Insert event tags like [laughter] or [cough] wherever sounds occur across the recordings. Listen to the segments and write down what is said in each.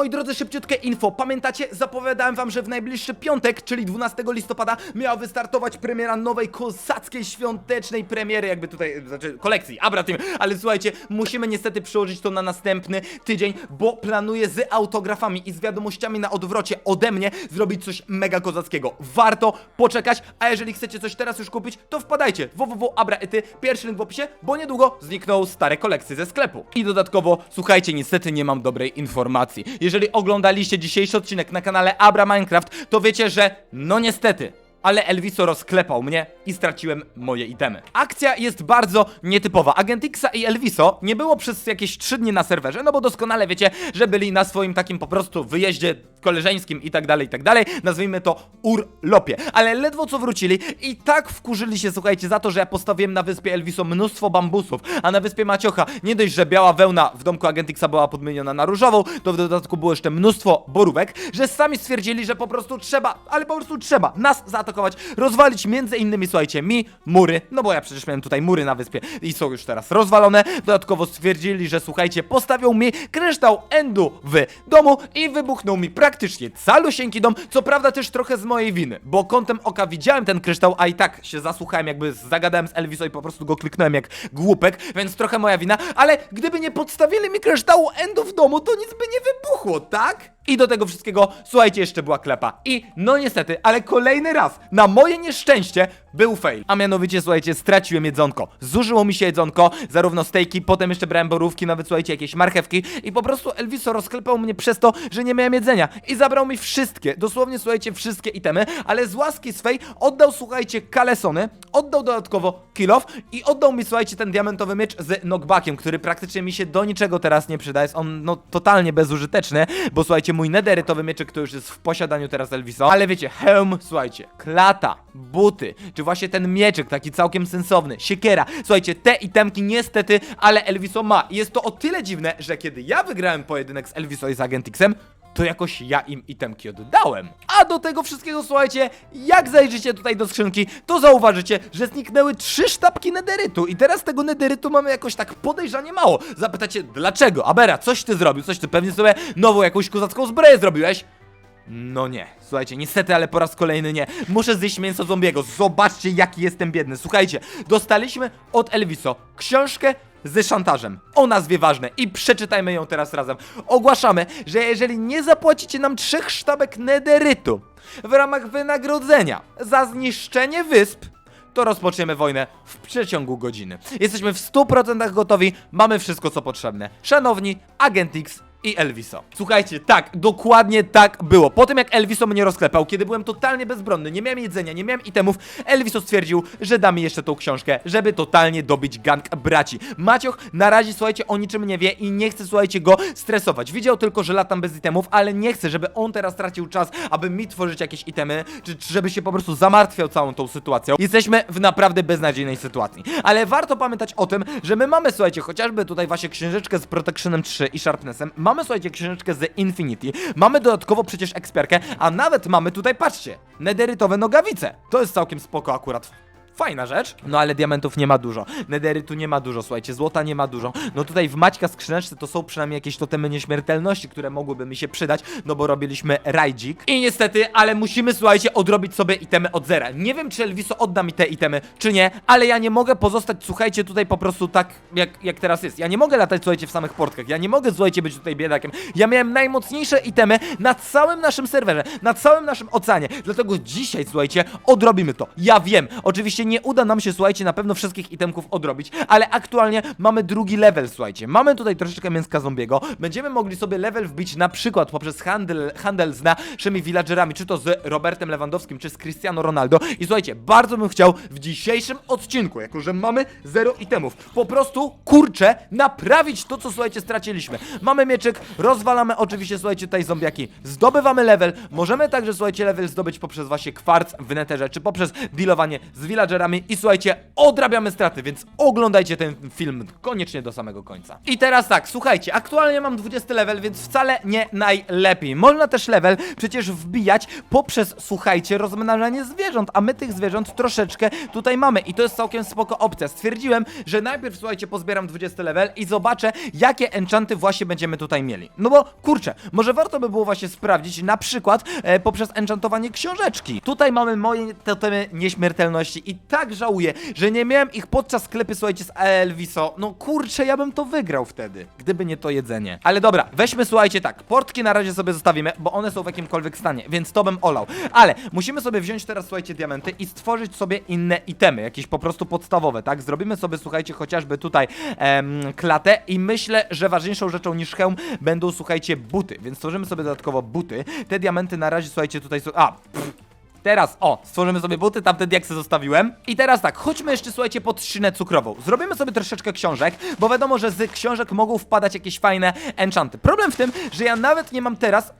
Moi drodzy, szybciutkie info. Pamiętacie, zapowiadałem wam, że w najbliższy piątek, czyli 12 listopada, miała wystartować premiera nowej kozackiej świątecznej premiery, jakby tutaj, znaczy kolekcji, Abra Team. Ale słuchajcie, musimy niestety przełożyć to na następny tydzień, bo planuję z autografami i z wiadomościami na odwrocie ode mnie zrobić coś mega kozackiego. Warto poczekać, a jeżeli chcecie coś teraz już kupić, to wpadajcie www.abraety, pierwszy link w opisie, bo niedługo znikną stare kolekcje ze sklepu. I dodatkowo, słuchajcie, niestety nie mam dobrej informacji. Jeżeli oglądaliście dzisiejszy odcinek na kanale Abra Minecraft, to wiecie, że no niestety, ale Elviso rozklepał mnie i straciłem moje itemy. Akcja jest bardzo nietypowa. Agent Xa i Elviso nie było przez jakieś 3 dni na serwerze, no bo doskonale wiecie, że byli na swoim takim po prostu wyjeździe koleżeńskim i tak dalej, i tak dalej. Nazwijmy to urlopie. Ale ledwo co wrócili i tak wkurzyli się, słuchajcie, za to, że ja postawiłem na wyspie Elviso mnóstwo bambusów, a na wyspie Maciocha nie dość, że biała wełna w domku Agent Xa była podmieniona na różową, to w dodatku było jeszcze mnóstwo borówek, że sami stwierdzili, że po prostu trzeba, ale po prostu trzeba nas zaatakować, rozwalić między innymi, słuchajcie, mi mury, no bo ja przecież miałem tutaj mury na wyspie i są już teraz rozwalone. Dodatkowo stwierdzili, że słuchajcie, postawią mi kryształ endu w domu i wybuchnął mi praktycznie calusieńki dom, co prawda też trochę z mojej winy, bo kątem oka widziałem ten kryształ, a i tak się zasłuchałem, jakby zagadałem z Elviso i po prostu go kliknąłem jak głupek, więc trochę moja wina, ale gdyby nie podstawili mi kryształu endu w domu, to nic by nie wybuchło, tak? I do tego wszystkiego, słuchajcie, jeszcze była klepa. I no niestety, ale kolejny raz, na moje nieszczęście, był fail. A mianowicie, słuchajcie, straciłem jedzonko. Zużyło mi się jedzonko, zarówno stejki, potem jeszcze brałem borówki, nawet słuchajcie, jakieś marchewki. I po prostu Elviso rozklepał mnie przez to, że nie miałem jedzenia. I zabrał mi wszystkie, dosłownie, słuchajcie, wszystkie itemy. Ale z łaski swej oddał, słuchajcie, kalesony, oddał dodatkowo kill off i oddał mi, słuchajcie, ten diamentowy miecz z knockbackiem, który praktycznie mi się do niczego teraz nie przyda. Jest on, no, totalnie bezużyteczny, bo słuchajcie, mój nederytowy mieczyk to już jest w posiadaniu teraz Elviso. Ale wiecie, hełm, słuchajcie, klata, buty, czy właśnie ten mieczyk taki całkiem sensowny, siekiera. Słuchajcie, te itemki niestety, ale Elviso ma. I jest to o tyle dziwne, że kiedy ja wygrałem pojedynek z Elviso i z Agentixem, to jakoś ja im itemki oddałem. A do tego wszystkiego, słuchajcie, jak zajrzycie tutaj do skrzynki, to zauważycie, że zniknęły trzy sztabki nederytu i teraz tego nederytu mamy jakoś tak podejrzanie mało. Zapytacie, dlaczego? Abera, coś ty zrobił, coś ty pewnie sobie nową jakąś kozacką zbroję zrobiłeś? No nie, słuchajcie, niestety, ale po raz kolejny nie. Muszę zjeść mięso zombiego. Zobaczcie, jaki jestem biedny. Słuchajcie, dostaliśmy od Elviso książkę z szantażem o nazwie ważne i przeczytajmy ją teraz razem. Ogłaszamy, że jeżeli nie zapłacicie nam trzech sztabek nederytu w ramach wynagrodzenia za zniszczenie wysp, to rozpoczniemy wojnę w przeciągu godziny. Jesteśmy w 100% gotowi, mamy wszystko co potrzebne. Szanowni, Agent X i Elviso. Słuchajcie, tak, dokładnie tak było. Po tym jak Elviso mnie rozklepał, kiedy byłem totalnie bezbronny, nie miałem jedzenia, nie miałem itemów, Elviso stwierdził, że da mi jeszcze tą książkę, żeby totalnie dobić gang braci. Macioch na razie, słuchajcie, o niczym nie wie i nie chce, słuchajcie, go stresować. Widział tylko, że latam bez itemów, ale nie chce, żeby on teraz tracił czas, aby mi tworzyć jakieś itemy, czy, czy żeby się po prostu zamartwiał całą tą sytuacją. Jesteśmy w naprawdę beznadziejnej sytuacji. Ale warto pamiętać o tym, że my mamy, słuchajcie, chociażby tutaj właśnie księżyczkę z Protectionem 3 i Sharpnessem, słuchajcie, księżyczkę z Infinity, mamy dodatkowo przecież eksperkę, a nawet mamy tutaj, patrzcie, nederytowe nogawice. To jest całkiem spoko akurat. Fajna rzecz, no ale diamentów nie ma dużo, nederytu nie ma dużo, słuchajcie, złota nie ma dużo. No tutaj w Maćka skrzyneczce to są przynajmniej jakieś totemy nieśmiertelności, które mogłyby mi się przydać, no bo robiliśmy rajdzik. I niestety, ale musimy, słuchajcie, odrobić sobie itemy od zera. Nie wiem, czy Elviso odda mi te itemy, czy nie, ale ja nie mogę pozostać, słuchajcie, tutaj po prostu tak, jak, jak teraz jest. Ja nie mogę latać, słuchajcie, w samych portkach, ja nie mogę, słuchajcie, być tutaj biedakiem. Ja miałem najmocniejsze itemy na całym naszym serwerze, na całym naszym oceanie, dlatego dzisiaj, słuchajcie, odrobimy to. Ja wiem, oczywiście nie uda nam się, słuchajcie, na pewno wszystkich itemków odrobić, ale aktualnie mamy drugi level, słuchajcie. Mamy tutaj troszeczkę mięska zombiego. Będziemy mogli sobie level wbić na przykład poprzez handel, handel z naszymi villagerami, czy to z Robertem Lewandowskim, czy z Cristiano Ronaldo. I słuchajcie, bardzo bym chciał w dzisiejszym odcinku, jako że mamy zero itemów, po prostu, kurczę, naprawić to, co, słuchajcie, straciliśmy. Mamy mieczyk, rozwalamy oczywiście, słuchajcie, tutaj zombiaki, zdobywamy level, możemy także, słuchajcie, level zdobyć poprzez właśnie kwarc w netherze, czy poprzez dealowanie z villagerami i słuchajcie, odrabiamy straty, więc oglądajcie ten film koniecznie do samego końca. I teraz tak, słuchajcie, aktualnie mam 20 level, więc wcale nie najlepiej. Można też level przecież wbijać poprzez, słuchajcie, rozmnażanie zwierząt, a my tych zwierząt troszeczkę tutaj mamy i to jest całkiem spoko opcja. Stwierdziłem, że najpierw, słuchajcie, pozbieram 20 level i zobaczę, jakie enchanty właśnie będziemy tutaj mieli. No bo, kurczę, może warto by było właśnie sprawdzić, na przykład e, poprzez enchantowanie książeczki. Tutaj mamy moje totemy nieśmiertelności i tak żałuję, że nie miałem ich podczas sklepy, słuchajcie, z Elviso. No kurczę, ja bym to wygrał wtedy, gdyby nie to jedzenie. Ale dobra, weźmy, słuchajcie, tak, portki na razie sobie zostawimy, bo one są w jakimkolwiek stanie, więc to bym olał. Ale musimy sobie wziąć teraz, słuchajcie, diamenty i stworzyć sobie inne itemy, jakieś po prostu podstawowe, tak? Zrobimy sobie, słuchajcie, chociażby tutaj em, klatę i myślę, że ważniejszą rzeczą niż hełm będą, słuchajcie, buty, więc stworzymy sobie dodatkowo buty. Te diamenty na razie, słuchajcie, tutaj są... A, pff, Teraz, o, stworzymy sobie buty, tamte diaksy zostawiłem. I teraz tak, chodźmy jeszcze, słuchajcie, pod trzcinę cukrową. Zrobimy sobie troszeczkę książek, bo wiadomo, że z książek mogą wpadać jakieś fajne enchanty. Problem w tym, że ja nawet nie mam teraz...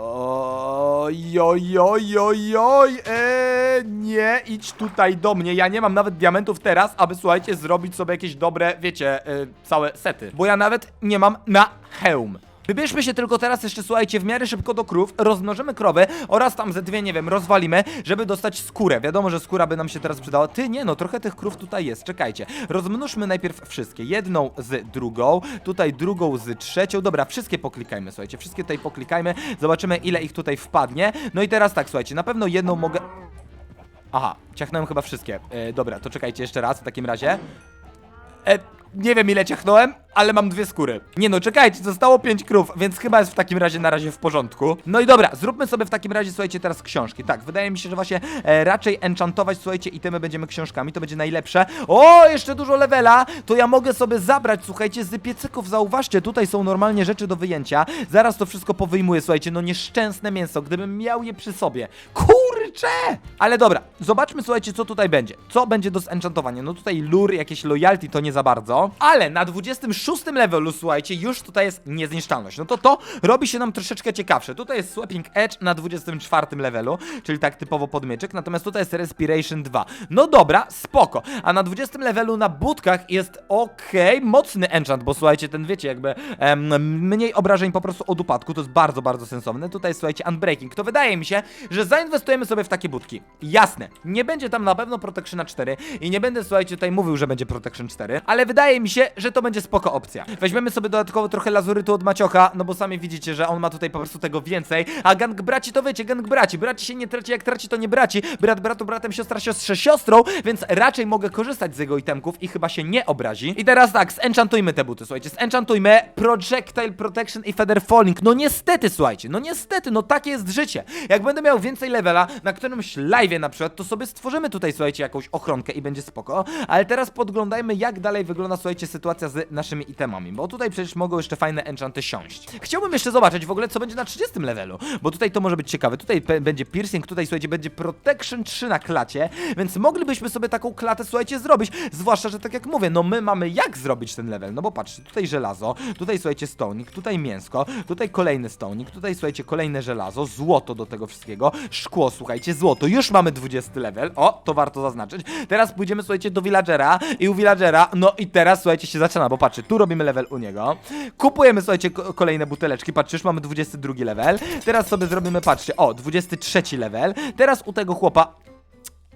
Oj, oj, oj, oj, eee, nie, idź tutaj do mnie, ja nie mam nawet diamentów teraz, aby, słuchajcie, zrobić sobie jakieś dobre, wiecie, e, całe sety. Bo ja nawet nie mam na hełm. Wybierzmy się tylko teraz jeszcze, słuchajcie, w miarę szybko do krów, rozmnożymy krowy oraz tam ze dwie, nie wiem, rozwalimy, żeby dostać skórę. Wiadomo, że skóra by nam się teraz przydała. Ty, nie no, trochę tych krów tutaj jest, czekajcie. Rozmnóżmy najpierw wszystkie, jedną z drugą, tutaj drugą z trzecią. Dobra, wszystkie poklikajmy, słuchajcie, wszystkie tutaj poklikajmy, zobaczymy ile ich tutaj wpadnie. No i teraz tak, słuchajcie, na pewno jedną mogę... Aha, ciachnąłem chyba wszystkie. E, dobra, to czekajcie jeszcze raz w takim razie. E, nie wiem ile ciachnąłem, ale mam dwie skóry. Nie no, czekajcie, zostało pięć krów, więc chyba jest w takim razie na razie w porządku. No i dobra, zróbmy sobie w takim razie, słuchajcie, teraz książki. Tak, wydaje mi się, że właśnie e, raczej enchantować, słuchajcie, itemy będziemy książkami, to będzie najlepsze. O, jeszcze dużo levela, to ja mogę sobie zabrać, słuchajcie, z piecyków, zauważcie, tutaj są normalnie rzeczy do wyjęcia. Zaraz to wszystko powyjmuję, słuchajcie, no nieszczęsne mięso, gdybym miał je przy sobie. Kurczę! Ale dobra, zobaczmy, słuchajcie, co tutaj będzie. Co będzie do zenchantowania? No tutaj lure, jakieś loyalty to nie za bardzo, ale na 26 levelu, słuchajcie, już tutaj jest niezniszczalność. No to to robi się nam troszeczkę ciekawsze. Tutaj jest Swapping Edge na 24 levelu, czyli tak typowo podmieczek, natomiast tutaj jest Respiration 2. No dobra, spoko. A na 20 levelu na budkach jest okej, mocny enchant, bo słuchajcie, ten wiecie, jakby em, mniej obrażeń po prostu od upadku, to jest bardzo, bardzo sensowne. Tutaj słuchajcie, Unbreaking, to wydaje mi się, że zainwestujemy sobie w takie budki. Jasne, nie będzie tam na pewno Protection 4 i nie będę, słuchajcie, tutaj mówił, że będzie Protection 4, ale wydaje mi się, że to będzie spoko opcja. Weźmiemy sobie dodatkowo trochę lazurytu od Maciocha, no bo sami widzicie, że on ma tutaj po prostu tego więcej, a gang braci to wiecie, gang braci, braci się nie traci, jak traci to nie braci, brat bratu bratem, siostra siostrze siostrą, więc raczej mogę korzystać z jego itemków i chyba się nie obrazi. I teraz tak, zenchantujmy te buty, słuchajcie, zenchantujmy Projectile Protection i Feather Falling, no niestety, słuchajcie, no niestety, no takie jest życie. Jak będę miał więcej levela, na którymś live'ie na przykład, to sobie stworzymy tutaj, słuchajcie, jakąś ochronkę i będzie spoko, ale teraz podglądajmy, jak dalej wygląda, słuchajcie, sytuacja z naszymi itemami, bo tutaj przecież mogą jeszcze fajne enchanty siąść. Chciałbym jeszcze zobaczyć w ogóle, co będzie na 30 levelu, bo tutaj to może być ciekawe. Tutaj będzie piercing, tutaj słuchajcie, będzie protection 3 na klacie, więc moglibyśmy sobie taką klatę, słuchajcie, zrobić. Zwłaszcza, że tak jak mówię, no my mamy jak zrobić ten level, no bo patrzcie, tutaj żelazo, tutaj słuchajcie, stonik, tutaj mięsko, tutaj kolejny stonik, tutaj słuchajcie, kolejne żelazo, złoto do tego wszystkiego, szkło, słuchajcie, złoto, już mamy 20 level, o, to warto zaznaczyć. Teraz pójdziemy, słuchajcie, do villagera i u villagera, no i teraz, słuchajcie, się zaczyna, bo patrzcie, tu robimy level u niego, kupujemy, słuchajcie, ko- kolejne buteleczki, patrzcie, już mamy 22 level, teraz sobie zrobimy, patrzcie, o, 23 level, teraz u tego chłopa,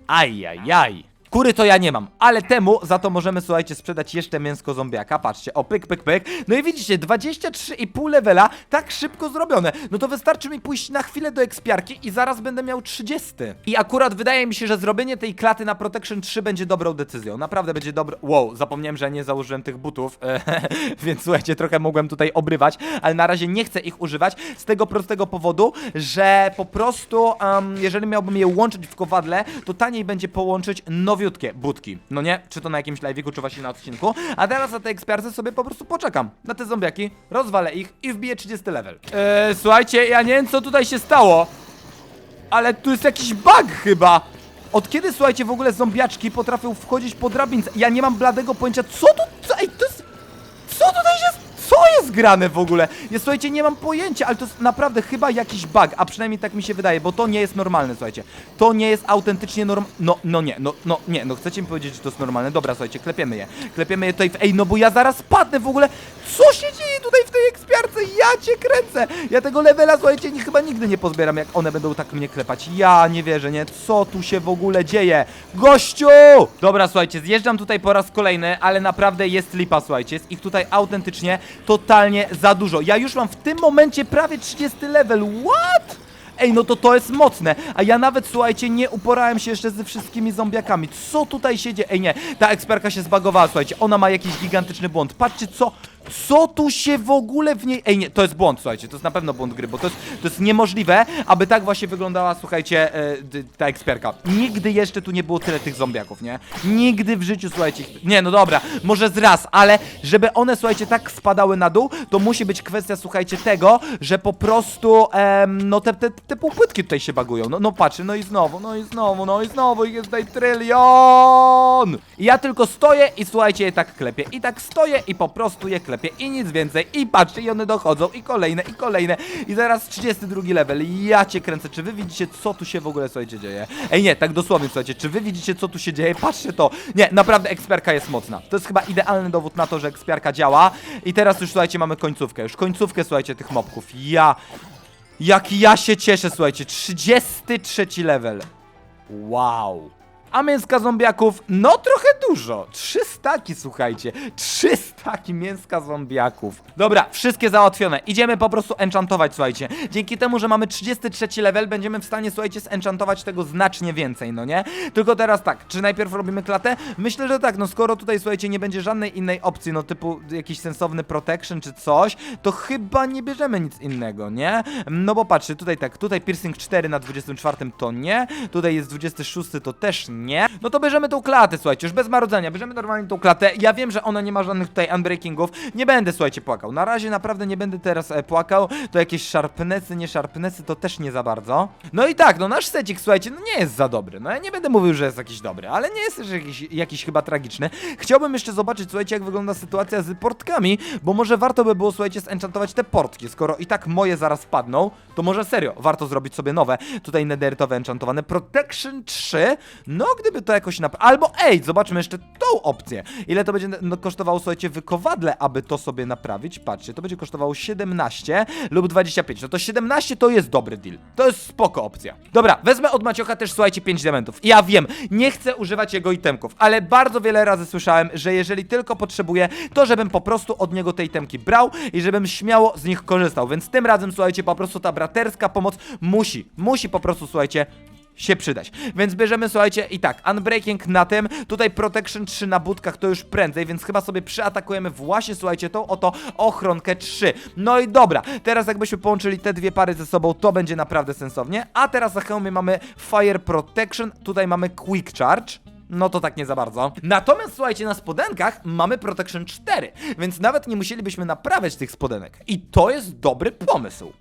Ajajaj. Kury to ja nie mam, ale temu za to możemy, słuchajcie, sprzedać jeszcze mięsko zombiaka. Patrzcie, o pyk, pyk, pyk. No i widzicie, 23,5 levela, tak szybko zrobione. No to wystarczy mi pójść na chwilę do ekspiarki i zaraz będę miał 30. I akurat wydaje mi się, że zrobienie tej klaty na Protection 3 będzie dobrą decyzją. Naprawdę będzie dobro. Wow, zapomniałem, że nie założyłem tych butów, [laughs] więc słuchajcie, trochę mogłem tutaj obrywać, ale na razie nie chcę ich używać z tego prostego powodu, że po prostu, um, jeżeli miałbym je łączyć w kowadle, to taniej będzie połączyć nowiutkie budki. No nie? Czy to na jakimś live'iku, czy właśnie na odcinku. A teraz na tej ekspiarce sobie po prostu poczekam na te zombiaki, rozwalę ich i wbiję 30 level. Eee, słuchajcie, ja nie wiem co tutaj się stało, ale tu jest jakiś bug chyba. Od kiedy, słuchajcie, w ogóle zombiaczki potrafią wchodzić po drabince? Ja nie mam bladego pojęcia, co tu... Co, ej, to jest... Co tutaj się... Co jest grane w ogóle? Ja słuchajcie, nie mam pojęcia, ale to jest naprawdę chyba jakiś bug, a przynajmniej tak mi się wydaje, bo to nie jest normalne, słuchajcie. To nie jest autentycznie norm... No, no nie, no, no nie, no chcecie mi powiedzieć, że to jest normalne? Dobra, słuchajcie, klepiemy je. Klepiemy je tutaj w... Ej, no bo ja zaraz padnę w ogóle. Co się dzieje tutaj w tej ekspiarce? Ja cię kręcę! Ja tego levela, słuchajcie, nie, chyba nigdy nie pozbieram, jak one będą tak mnie klepać. Ja nie wierzę, nie? Co tu się w ogóle dzieje? Gościu! Dobra, słuchajcie, zjeżdżam tutaj po raz kolejny, ale naprawdę jest lipa, słuchajcie. Jest ich tutaj autentycznie totalnie za dużo. Ja już mam w tym momencie prawie 30 level. What? Ej, no to to jest mocne, a ja nawet, słuchajcie, nie uporałem się jeszcze ze wszystkimi zombiakami. Co tutaj się dzieje? Ej, nie, ta eksperka się zbagowała, słuchajcie, ona ma jakiś gigantyczny błąd. Patrzcie, co, co tu się w ogóle w niej... Ej, nie, to jest błąd, słuchajcie, to jest na pewno błąd gry, bo to jest, to jest niemożliwe, aby tak właśnie wyglądała, słuchajcie, e, ta eksperka. Nigdy jeszcze tu nie było tyle tych zombiaków, nie? Nigdy w życiu, słuchajcie, ich- nie, no dobra, może z raz, ale żeby one, słuchajcie, tak spadały na dół, to musi być kwestia, słuchajcie, tego, że po prostu, em, no te, te, te półpłytki tutaj się bagują. No, no patrzcie, no i znowu, no i znowu, no i znowu ich jest tutaj trylion! I ja tylko stoję i słuchajcie, je tak klepię. I tak stoję i po prostu je klepię i nic więcej. I patrzcie, i one dochodzą i kolejne, i kolejne. I zaraz 32 level. Ja cię kręcę. Czy wy widzicie, co tu się w ogóle, słuchajcie, dzieje? Ej, nie, tak dosłownie, słuchajcie, czy wy widzicie, co tu się dzieje? Patrzcie to. Nie, naprawdę eksperka jest mocna. To jest chyba idealny dowód na to, że eksperka działa. I teraz już, słuchajcie, mamy końcówkę. Już końcówkę, słuchajcie, tych mobków. Ja... Jak ja się cieszę, słuchajcie, 33 level. Wow. A mięska zombiaków, no trochę dużo. Trzy staki, słuchajcie. Trzy staki mięska zombiaków. Dobra, wszystkie załatwione. Idziemy po prostu enchantować, słuchajcie. Dzięki temu, że mamy 33 level, będziemy w stanie, słuchajcie, zenchantować tego znacznie więcej, no nie? Tylko teraz tak, czy najpierw robimy klatę? Myślę, że tak, no skoro tutaj, słuchajcie, nie będzie żadnej innej opcji, no typu jakiś sensowny protection czy coś, to chyba nie bierzemy nic innego, nie? No bo patrzcie, tutaj tak, tutaj piercing 4 na 24 to nie, tutaj jest 26 to też nie. No to bierzemy tą klatę, słuchajcie, już bez marudzenia, bierzemy normalnie tą klatę. Ja wiem, że ona nie ma żadnych tutaj unbreakingów. Nie będę, słuchajcie, płakał. Na razie naprawdę nie będę teraz e, płakał. To jakieś sharpnessy, nie sharpnessy, to też nie za bardzo. No i tak, no nasz secik, słuchajcie, no nie jest za dobry. No ja nie będę mówił, że jest jakiś dobry, ale nie jest też jakiś, jakiś chyba tragiczny. Chciałbym jeszcze zobaczyć, słuchajcie, jak wygląda sytuacja z portkami, bo może warto by było, słuchajcie, zenchantować te portki. Skoro i tak moje zaraz padną, to może serio, warto zrobić sobie nowe. Tutaj netheritowe enchantowane. Protection 3, no gdyby to jakoś nap... Albo ej, zobaczmy jeszcze tą opcję. Ile to będzie no, kosztowało, słuchajcie, wykowadle, aby to sobie naprawić? Patrzcie, to będzie kosztowało 17 lub 25. No to 17 to jest dobry deal. To jest spoko opcja. Dobra, wezmę od Maciocha też, słuchajcie, 5 diamentów. Ja wiem, nie chcę używać jego itemków, ale bardzo wiele razy słyszałem, że jeżeli tylko potrzebuję, to żebym po prostu od niego tej itemki brał i żebym śmiało z nich korzystał. Więc tym razem, słuchajcie, po prostu ta braterska pomoc musi, musi po prostu, słuchajcie, się przydać. Więc bierzemy, słuchajcie, i tak, Unbreaking na tym, tutaj Protection 3 na budkach to już prędzej, więc chyba sobie przyatakujemy właśnie, słuchajcie, tą oto ochronkę 3. No i dobra, teraz jakbyśmy połączyli te dwie pary ze sobą, to będzie naprawdę sensownie. A teraz na hełmie mamy Fire Protection, tutaj mamy Quick Charge. No to tak nie za bardzo. Natomiast słuchajcie, na spodenkach mamy Protection 4, więc nawet nie musielibyśmy naprawiać tych spodenek. I to jest dobry pomysł.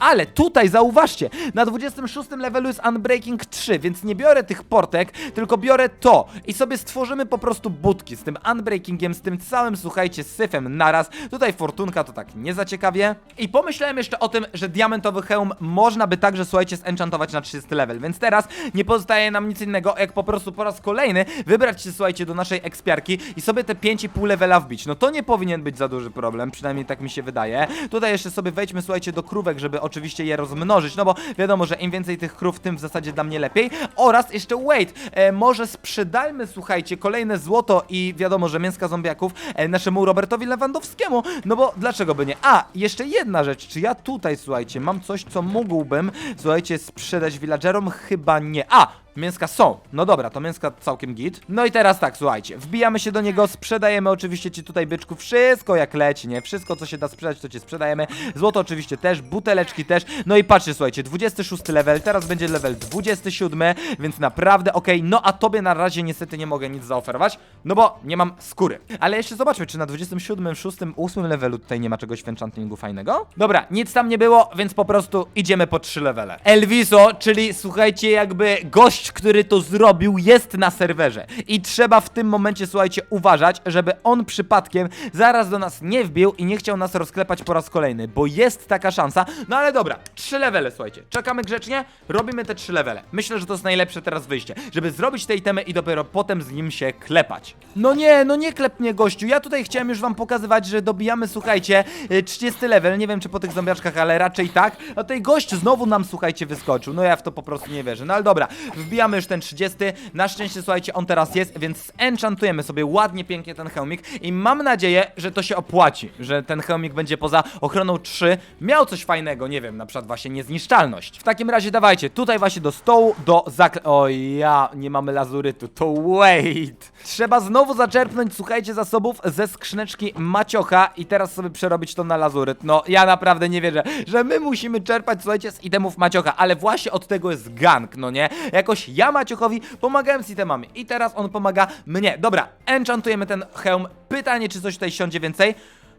Ale tutaj zauważcie, na 26 levelu jest Unbreaking 3, więc nie biorę tych portek, tylko biorę to i sobie stworzymy po prostu budki z tym Unbreakingiem, z tym całym, słuchajcie, syfem naraz. Tutaj fortunka to tak nie za ciekawie. I pomyślałem jeszcze o tym, że diamentowy hełm można by także, słuchajcie, zenchantować na 30 level, więc teraz nie pozostaje nam nic innego, jak po prostu po raz kolejny wybrać się, słuchajcie, do naszej ekspiarki i sobie te 5,5 levela wbić. No to nie powinien być za duży problem, przynajmniej tak mi się wydaje. Tutaj jeszcze sobie wejdźmy, słuchajcie, do krówek, żeby oczywiście je rozmnożyć, no bo wiadomo, że im więcej tych krów, tym w zasadzie dla mnie lepiej. Oraz jeszcze wait, e, może sprzedajmy, słuchajcie, kolejne złoto i wiadomo, że mięska zombiaków e, naszemu Robertowi Lewandowskiemu, no bo dlaczego by nie? A, jeszcze jedna rzecz, czy ja tutaj, słuchajcie, mam coś, co mógłbym, słuchajcie, sprzedać villagerom? Chyba nie. A, Mięska są. No dobra, to mięska całkiem git. No i teraz tak, słuchajcie, wbijamy się do niego, sprzedajemy oczywiście ci tutaj byczku wszystko jak leci, nie? Wszystko co się da sprzedać, to ci sprzedajemy. Złoto oczywiście też, buteleczki też. No i patrzcie, słuchajcie, 26 level, teraz będzie level 27, więc naprawdę okej. No a tobie na razie niestety nie mogę nic zaoferować, no bo nie mam skóry. Ale jeszcze zobaczmy, czy na 27, 6, 8 levelu tutaj nie ma czegoś w enchantingu fajnego. Dobra, nic tam nie było, więc po prostu idziemy po 3 levele. Elviso, czyli słuchajcie, jakby gość gość, który to zrobił, jest na serwerze. I trzeba w tym momencie, słuchajcie, uważać, żeby on przypadkiem zaraz do nas nie wbił i nie chciał nas rozklepać po raz kolejny, bo jest taka szansa. No ale dobra, trzy levele, słuchajcie. Czekamy grzecznie, robimy te trzy levele. Myślę, że to jest najlepsze teraz wyjście, żeby zrobić tej temy i dopiero potem z nim się klepać. No nie, no nie klep mnie, gościu. Ja tutaj chciałem już wam pokazywać, że dobijamy, słuchajcie, y, 30 level. Nie wiem, czy po tych zombiaczkach, ale raczej tak. A tutaj gość znowu nam, słuchajcie, wyskoczył. No ja w to po prostu nie wierzę. No ale dobra, wbijamy już ten 30. Na szczęście, słuchajcie, on teraz jest, więc enchantujemy sobie ładnie, pięknie ten hełmik i mam nadzieję, że to się opłaci, że ten hełmik będzie poza ochroną 3 miał coś fajnego, nie wiem, na przykład właśnie niezniszczalność. W takim razie dawajcie, tutaj właśnie do stołu, do zakle... Oj, ja, nie mamy lazurytu, to wait. Trzeba znowu zaczerpnąć, słuchajcie, zasobów ze skrzyneczki Maciocha i teraz sobie przerobić to na lazuryt. No, ja naprawdę nie wierzę, że my musimy czerpać, słuchajcie, z itemów Maciocha, ale właśnie od tego jest gang, no nie? Jakoś ja Maciochowi pomagałem z itemami i teraz on pomaga mnie. Dobra, enchantujemy ten hełm. Pytanie, czy coś tutaj siądzie więcej?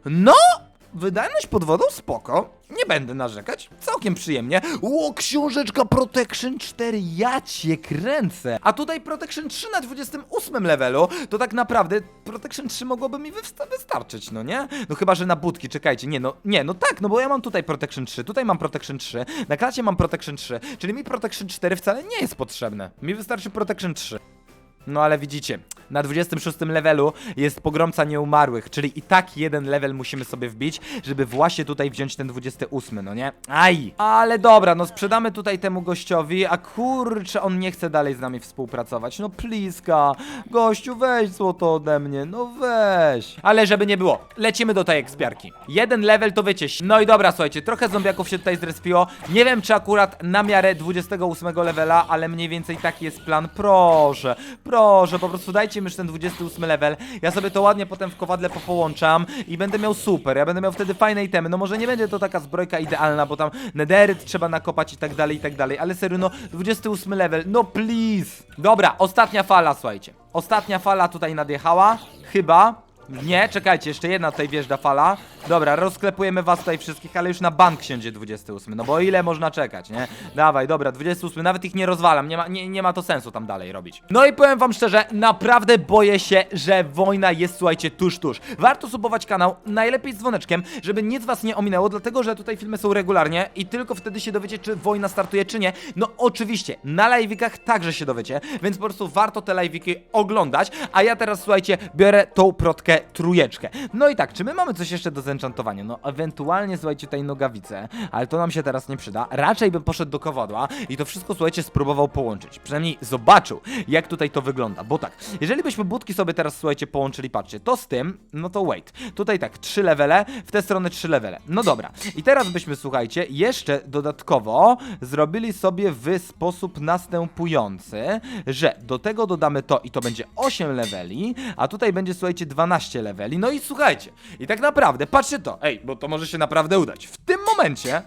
No, wydajność pod wodą spoko. Nie będę narzekać, całkiem przyjemnie. Ło, książeczka Protection 4, ja cię kręcę. A tutaj Protection 3 na 28 levelu, to tak naprawdę Protection 3 mogłoby mi wysta- wystarczyć, no nie? No chyba, że na budki, czekajcie, nie no, nie, no tak, no bo ja mam tutaj Protection 3, tutaj mam Protection 3, na klacie mam Protection 3, czyli mi Protection 4 wcale nie jest potrzebne. Mi wystarczy Protection 3. No ale widzicie, na 26 levelu jest pogromca nieumarłych, czyli i tak jeden level musimy sobie wbić, żeby właśnie tutaj wziąć ten 28, no nie? Aj! Ale dobra, no sprzedamy tutaj temu gościowi, a kurczę, on nie chce dalej z nami współpracować. No pliska, gościu weź złoto ode mnie, no weź. Ale żeby nie było, lecimy do tej ekspiarki. Jeden level to wiecie. No i dobra, słuchajcie, trochę zombiaków się tutaj zrespiło. Nie wiem, czy akurat na miarę 28 levela, ale mniej więcej taki jest plan. Proszę, proszę, po prostu dajcie mi już ten 28 level. Ja sobie to ładnie potem w kowadle popołączam i będę miał super. Ja będę miał wtedy fajne itemy. No może nie będzie to taka zbrojka idealna, bo tam nederyt trzeba nakopać i tak dalej, i tak dalej. Ale serio, no 28 level, no please. Dobra, ostatnia fala, słuchajcie. Ostatnia fala tutaj nadjechała. Chyba. Nie, czekajcie, jeszcze jedna tutaj wjeżdża fala. Dobra, rozklepujemy was tutaj wszystkich, ale już na bank siądzie 28, no bo ile można czekać, nie? Dawaj, dobra, 28, nawet ich nie rozwalam, nie ma, nie, nie ma to sensu tam dalej robić. No i powiem wam szczerze, naprawdę boję się, że wojna jest, słuchajcie, tuż, tuż. Warto subować kanał, najlepiej z dzwoneczkiem, żeby nic was nie ominęło, dlatego, że tutaj filmy są regularnie i tylko wtedy się dowiecie, czy wojna startuje, czy nie. No oczywiście, na live'ikach także się dowiecie, więc po prostu warto te live'iki oglądać, a ja teraz, słuchajcie, biorę tą protkę trójeczkę. No i tak, czy my mamy coś jeszcze do zenchantowania? No ewentualnie, słuchajcie, tutaj nogawice, ale to nam się teraz nie przyda. Raczej bym poszedł do kowadła i to wszystko, słuchajcie, spróbował połączyć. Przynajmniej zobaczył, jak tutaj to wygląda, bo tak, jeżeli byśmy budki sobie teraz, słuchajcie, połączyli, patrzcie, to z tym, no to wait. Tutaj tak, trzy levele, w tę stronę trzy levele. No dobra. I teraz byśmy, słuchajcie, jeszcze dodatkowo zrobili sobie w sposób następujący, że do tego dodamy to i to będzie 8 leveli, a tutaj będzie, słuchajcie, 12 leveli. No i słuchajcie, i tak naprawdę, patrzcie to, ej, bo to może się naprawdę udać. W tym momencie,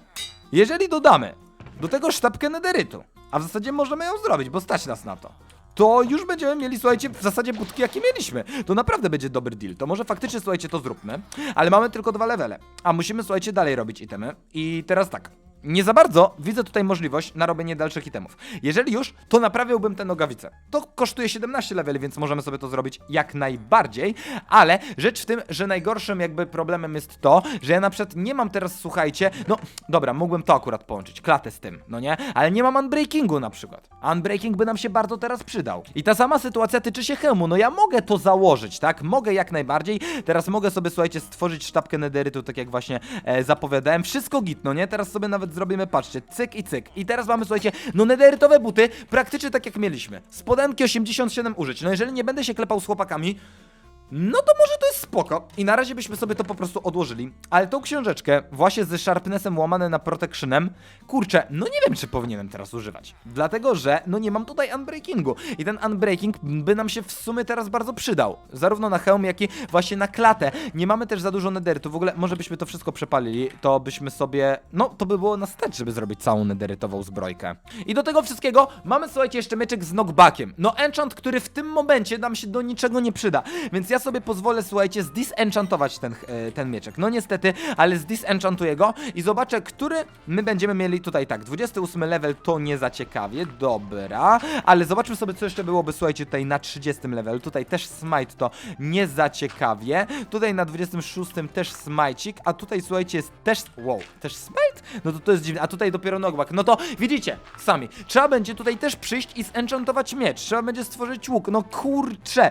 jeżeli dodamy do tego sztabkę nederytu, a w zasadzie możemy ją zrobić, bo stać nas na to. To już będziemy mieli, słuchajcie, w zasadzie budki, jakie mieliśmy. To naprawdę będzie dobry deal. To może faktycznie, słuchajcie, to zróbmy. Ale mamy tylko dwa levele. A musimy, słuchajcie, dalej robić itemy. I teraz tak. Nie za bardzo widzę tutaj możliwość na robienie dalszych itemów. Jeżeli już, to naprawiałbym te nogawice. To kosztuje 17 leveli, więc możemy sobie to zrobić jak najbardziej, ale rzecz w tym, że najgorszym jakby problemem jest to, że ja na przykład nie mam teraz, słuchajcie, no dobra, mógłbym to akurat połączyć, klatę z tym, no nie? Ale nie mam unbreakingu na przykład. Unbreaking by nam się bardzo teraz przydał. I ta sama sytuacja tyczy się hełmu, no ja mogę to założyć, tak? Mogę jak najbardziej, teraz mogę sobie, słuchajcie, stworzyć sztabkę nederytu, tak jak właśnie e, zapowiadałem, wszystko git, no nie? Teraz sobie nawet zrobimy, patrzcie, cyk i cyk. I teraz mamy, słuchajcie, no nederytowe buty, praktycznie tak jak mieliśmy. Spodenki 87 użyć. No jeżeli nie będę się klepał z chłopakami, no to może to jest spoko. I na razie byśmy sobie to po prostu odłożyli. Ale tą książeczkę, właśnie ze Sharpnessem łamane na Protectionem, kurczę, no nie wiem, czy powinienem teraz używać. Dlatego, że no nie mam tutaj Unbreakingu. I ten Unbreaking by nam się w sumie teraz bardzo przydał. Zarówno na hełm, jak i właśnie na klatę. Nie mamy też za dużo nederytu. W ogóle, może byśmy to wszystko przepalili, to byśmy sobie... No, to by było na stać, żeby zrobić całą nederytową zbrojkę. I do tego wszystkiego mamy, słuchajcie, jeszcze myczek z knockbackiem. No enchant, który w tym momencie nam się do niczego nie przyda. Więc ja ja sobie pozwolę, słuchajcie, zdisenchantować ten, e, ten mieczek. No niestety, ale zdisenchantuję go i zobaczę, który my będziemy mieli tutaj tak. 28 level to nie za ciekawie, dobra, ale zobaczmy sobie, co jeszcze byłoby, słuchajcie, tutaj na 30 level. Tutaj też smite to nie za ciekawie. Tutaj na 26 też smajcik, a tutaj, słuchajcie, jest też, wow, też smite? No to to jest dziwne, a tutaj dopiero knockback. No to widzicie, sami, trzeba będzie tutaj też przyjść i zenchantować miecz, trzeba będzie stworzyć łuk, no kurcze.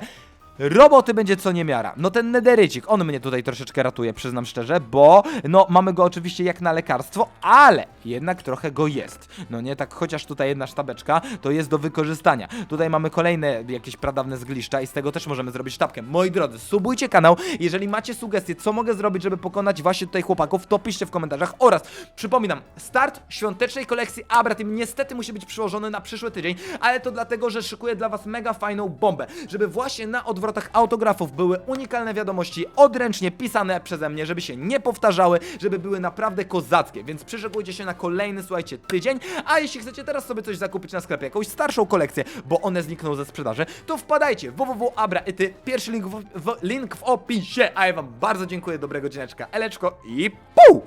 Roboty będzie co niemiara. No ten nederycik, on mnie tutaj troszeczkę ratuje, przyznam szczerze, bo no mamy go oczywiście jak na lekarstwo, ale jednak trochę go jest. No nie, tak chociaż tutaj jedna sztabeczka, to jest do wykorzystania. Tutaj mamy kolejne jakieś pradawne zgliszcza i z tego też możemy zrobić sztabkę. Moi drodzy, subujcie kanał, jeżeli macie sugestie, co mogę zrobić, żeby pokonać właśnie tutaj chłopaków, to piszcie w komentarzach oraz przypominam, start świątecznej kolekcji Abra Team niestety musi być przyłożony na przyszły tydzień, ale to dlatego, że szykuję dla was mega fajną bombę, żeby właśnie na odwrotach autografów były unikalne wiadomości odręcznie pisane przeze mnie, żeby się nie powtarzały, żeby były naprawdę kozackie, więc przyszykujcie się na kolejny, słuchajcie, tydzień, a jeśli chcecie teraz sobie coś zakupić na sklepie, jakąś starszą kolekcję, bo one znikną ze sprzedaży, to wpadajcie www.abraity, pierwszy link w, w, link w opisie, a ja wam bardzo dziękuję, dobrego dzieneczka, eleczko i pół!